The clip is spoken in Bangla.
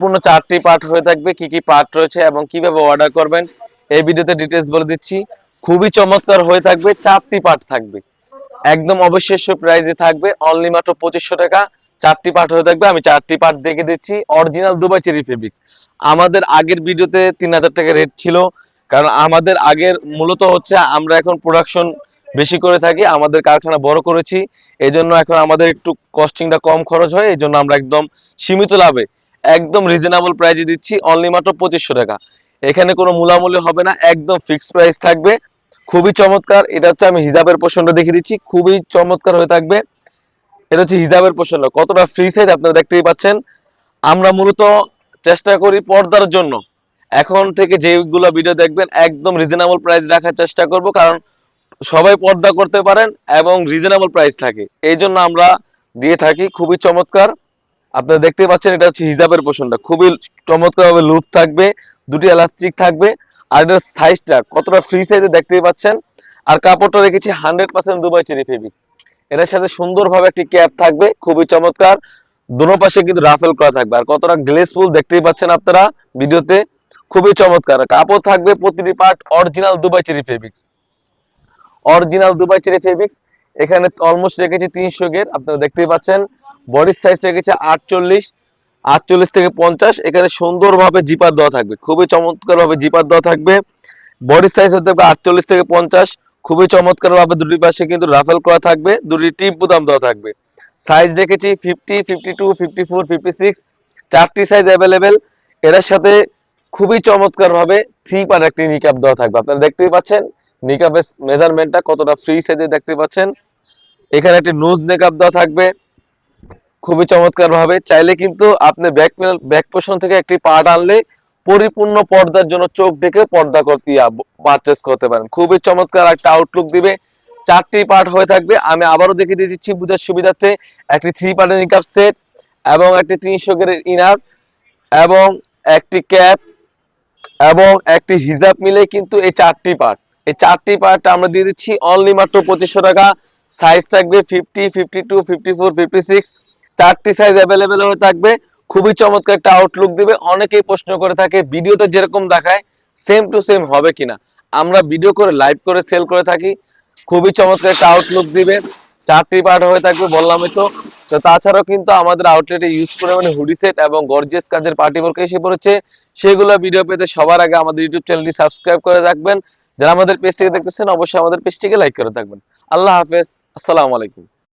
পূর্ণ চারটি পার্ট হয়ে থাকবে, কি কি পার্ট রয়েছে এবং কীভাবে অর্ডার করবেন, এই ভিডিওতে ডিটেলস বলে দিচ্ছি। খুবই চমৎকার হয়ে থাকবে, চারটি পার্ট থাকবে। একদম অবিশ্বাস্য প্রাইসে থাকবে অনলি মাত্র পঁচিশশো টাকা। চারটি পার্ট হয়ে থাকবে, আমি চারটি পার্ট দেখে দিচ্ছি। অরিজিনাল দুবাই চেরি ফেব্রিক্স আমাদের আগের ভিডিওতে তিন হাজার টাকা রেট ছিল, কারণ আমাদের আগের মূলত হচ্ছে আমরা এখন প্রোডাকশন বেশি করে থাকি, আমাদের কারখানা বড় করেছি। এই জন্য এখন আমাদের একটু কস্টিংটা কম খরচ হয় এই জন্য আমরা একদম সীমিত লাভে একদম রিজনেবল প্রাইসে দিচ্ছি অনলি মাত্র পঁচিশশো টাকা। এখানে কোনো মূলামূল্য হবে না, একদম ফিক্সড প্রাইস থাকবে। খুবই চমৎকার, এটা হচ্ছে আমি হিজাবের পোষণটা দেখিয়ে দিচ্ছি, খুবই চমৎকার হয়ে থাকবে। এটা হচ্ছে হিজাবের পোষণ কতটা ফ্রি সাইজ আপনারা দেখতেই পাচ্ছেন। আমরা মূলত চেষ্টা করি পর্দার জন্য। এখন থেকে যেগুলো ভিডিও দেখবেন, একদম রিজনেবল প্রাইস রাখার চেষ্টা করব, কারণ সবাই পর্দা করতে পারেন এবং রিজনেবল প্রাইস থাকে। এই জন্য আমরা দিয়ে থাকি, খুবই চমৎকার। আপনারা দেখতে পাচ্ছেন এটা হচ্ছে হিজাবের পোষণটা খুবই চমৎকার ভাবে লুপ থাকবে, দুটি এলাস্টিক থাকবে, আর এটার সাইজটা কতটা ফ্রি সাইজে দেখতেই পাচ্ছেন। আর কাপড়টা রেখেছি hundred percent Dubai cherry fabrics এটার সাথে সুন্দরভাবে একটি ক্যাপ থাকবে, খুবই চমৎকার। দোনো পাশে কিন্তু রাফেল করা থাকবে। আর কতটা গ্লেসফুল দেখতেই পাচ্ছেন আপনারা ভিডিওতে। খুবই চমৎকার। কাপড় থাকবে প্রতিটি part original Dubai cherry fabrics original Dubai cherry fabrics এখানে অলমোস্ট রেখেছি তিনশো গেট, আপনারা দেখতেই পাচ্ছেন। বডির সাইজ রেখেছে আটচল্লিশ আটচল্লিশ থেকে পঞ্চাশ। এখানে সুন্দরভাবে জিপার দেওয়া থাকবে, খুবই চমৎকার ভাবে জিপার দেওয়া থাকবে। বডির সাইজ হতে থাকবে আটচল্লিশ থেকে পঞ্চাশ। খুবই চমৎকার ভাবে দুটি পাশে কিন্তু রাফেল করা থাকবে, দুটি টিপ বুতাম দেওয়া থাকবে। সাইজ রেখেছি fifty fifty two fifty four fifty six চারটি সাইজ অ্যাভেলেবেল এটার সাথে খুবই চমৎকার ভাবে থ্রি পার একটি নিকাপ দেওয়া থাকবে। আপনারা দেখতেই পাচ্ছেন নিকাপের মেজারমেন্টটা কতটা ফ্রি সাইজে দেখতে পাচ্ছেন। এখানে একটি নোজ নেকআপ দেওয়া থাকবে। খুবই চমৎকার ভাবে চাইলে কিন্তু আপনি ব্যাক ব্যাক পোষণ থেকে একটি পার্ট আনলে পরিপূর্ণ পর্দার জন্য চোখ দেখে পর্দা করতে পারচেস করতে পারেন। খুবই চমৎকার একটা আউটলুক দিবে। চারটি পার্ট হয়ে থাকবে। আমি আবারও দেখে দিয়ে দিচ্ছি বুঝার সুবিধার্থে একটি থ্রি পার্টের নিকাপ সেট এবং একটি তিনশো গ্রেড ইনার এবং একটি ক্যাপ এবং একটি হিজাব মিলে কিন্তু এই চারটি পার্ট এই চারটি পার্ট আমরা দিয়ে দিচ্ছি অনলি মাত্র পঁচিশশো টাকা। সাইজ থাকবে fifty fifty two fifty four fifty six চারটি সাইজ অ্যাভেলেবেল হয়ে থাকবে। খুবই চমৎকার একটা আউটলুক দিবে। অনেকেই প্রশ্ন করে থাকে ভিডিওতে যেরকম দেখায় সেম টু সেম হবে কিনা? আমরা ভিডিও করে লাইভ করে সেল করে থাকি। খুবই চমৎকার একটা আউটলুক দিবে। চারটি পার্ট হয়ে থাকবে বললামই তো। তো তাছাড়াও কিন্তু আমাদের আউটলেটে ইউজ করে মানে হুডি সেট এবং গর্জিয়াস কাজের পার্টি ওয়ার্ক এসে পড়েছে। সেগুলো ভিডিও পেতে সবার আগে আমাদের ইউটিউব চ্যানেলটি সাবস্ক্রাইব করে রাখবেন। যারা আমাদের পেজ থেকে দেখতেছেন, অবশ্যই আমাদের পেজটিকে লাইক করে থাকবেন। আল্লাহ হাফেজ। আসসালামু আলাইকুম।